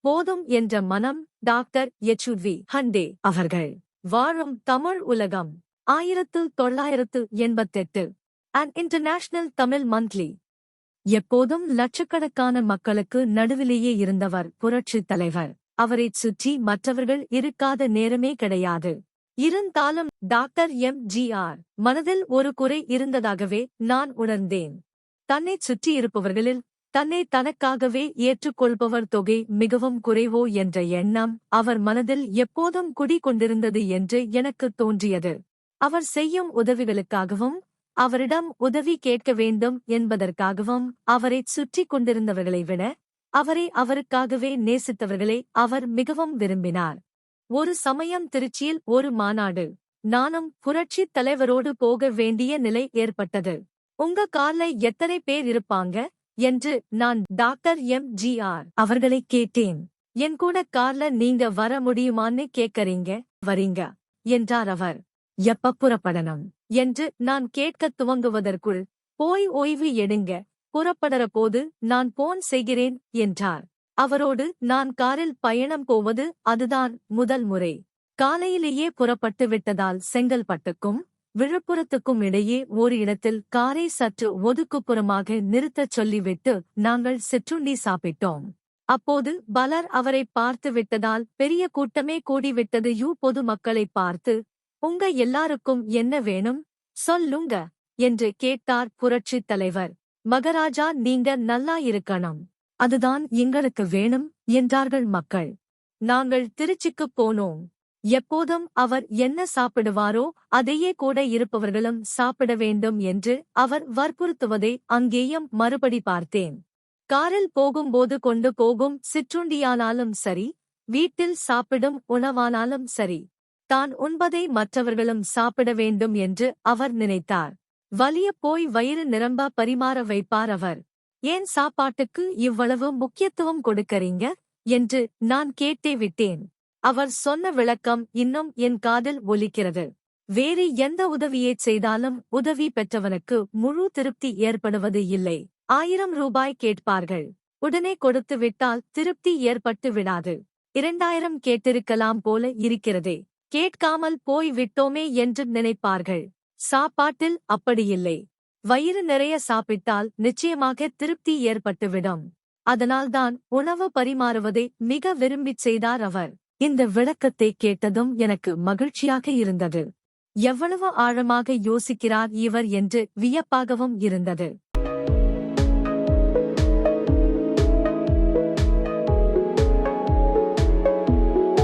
போதும் என்ற மனம் டாக்டர் எச்வி ஹண்டே அவர்கள். வாழும் தமிழ் உலகம். ஆயிரத்து தொள்ளாயிரத்து எண்பத்தெட்டு. அண்ட் இன்டர்நேஷனல் தமிழ் மந்த்லி எப்போதும் லட்சக்கணக்கான மக்களுக்கு நடுவிலேயே இருந்தவர் புரட்சித் தலைவர். அவரைச் சுற்றி மற்றவர்கள் இருக்காத நேரமே கிடையாது. இருந்தாலும் டாக்டர் எம் ஜி ஆர் மனதில் ஒரு குறை இருந்ததாகவே நான் உணர்ந்தேன். தன்னைச் சுற்றியிருப்பவர்களில் தன்னை தனக்காகவே ஏற்றுக்கொள்பவர் தொகை மிகவும் குறைவோ என்ற எண்ணம் அவர் மனதில் எப்போதும் குடிகொண்டிருந்தது என்று எனக்கு தோன்றியது. அவர் செய்யும் உதவிகளுக்காகவும் அவரிடம் உதவி கேட்க வேண்டும் என்பதற்காகவும் அவரைச் சுற்றிக் கொண்டிருந்தவர்களை விட அவரை அவருக்காகவே நேசித்தவர்களை அவர் மிகவும் விரும்பினார். ஒரு சமயம் திருச்சியில் ஒரு மாநாடு நானும் புரட்சித் தலைவரோடு போக வேண்டிய நிலை ஏற்பட்டது. உங்க கார்ல எத்தனை பேர் இருப்பாங்க? என்று நான் டாக்டர் எம். ஜி. ஆர். அவர்களை கேட்டேன். என் கூட கார்ல நீங்க வர முடியுமான்னு கேக்கறீங்க? வரீங்க என்றார் அவர். எப்ப புறப்படணும்? என்று நான் கேட்கத் துவங்குவதற்குள் போய் ஓய்வு எடுங்க. புறப்படற போது நான் போன் செய்கிறேன் என்றார். அவரோடு நான் காரில் பயணம் போவது அதுதான் முதல் முறை. காலையிலேயே புறப்பட்டு விட்டதால் செங்கல்பட்டுக்கும் விழுப்புரத்துக்கும் இடையே ஒரு இடத்தில் காரை சற்று ஒதுக்குப்புறமாக நிறுத்தச் சொல்லிவிட்டு நாங்கள் சிற்றுண்டி சாப்பிட்டோம். அப்போது பலர் அவரை பார்த்து விட்டதால் பெரிய கூட்டமே கூடிவிட்டது. யூ பொதுமக்களை பார்த்து உங்க எல்லாருக்கும் என்ன வேணும்? சொல்லுங்க என்று கேட்டார் புரட்சித் தலைவர். மகராஜா நீங்க நல்லா இருக்கணும். அதுதான் எங்களுக்கு வேணும் என்றார்கள் மக்கள். நாங்கள் திருச்சிக்குப் போனோம். எப்போதும் அவர் என்ன சாப்பிடுவாரோ அதையே கூட இருப்பவர்களும் சாப்பிட வேண்டும் என்று அவர் வற்புறுத்துவதை அங்கேயும் மறுபடி பார்த்தேன். காரில் போகும்போது கொண்டு போகும் சிற்றுண்டியானாலும் சரி வீட்டில் சாப்பிடும் உணவானாலும் சரி தான் உண்பதை மற்றவர்களும் சாப்பிட வேண்டும் என்று அவர் நினைத்தார். வலிய போய் வயிறு நிரம்ப பரிமாற வைப்பார் அவர். ஏன் சாப்பாட்டுக்கு இவ்வளவு முக்கியத்துவம் கொடுக்கறீங்க? என்று நான் கேட்டே விட்டேன். அவர் சொன்ன விளக்கம் இன்னும் என் காதில் ஒலிக்கிறது. வேறு எந்த உதவியைச் செய்தாலும் உதவி பெற்றவனுக்கு முழு திருப்தி ஏற்படுவது இல்லை. ஆயிரம் ரூபாய் கேட்பார்கள். உடனே கொடுத்து விட்டால் திருப்தி ஏற்பட்டு விடாது. இரண்டாயிரம் கேட்டிருக்கலாம் போல இருக்கிறதே. கேட்காமல் போய் விட்டோமே என்று நினைப்பார்கள். சாப்பாட்டில் அப்படியில்லை. வயிறு நிறைய சாப்பிட்டால் நிச்சயமாக திருப்தி ஏற்பட்டுவிடும். அதனால்தான் உணவு பரிமாறுவதை மிக விரும்பிச் செய்தார் அவர். இந்த விளக்கத்தை கேட்டதும் எனக்கு மகிழ்ச்சியாக இருந்தது. எவ்வளவு ஆழமாக யோசிக்கிறார் இவர் என்று வியப்பாகவும் இருந்தது.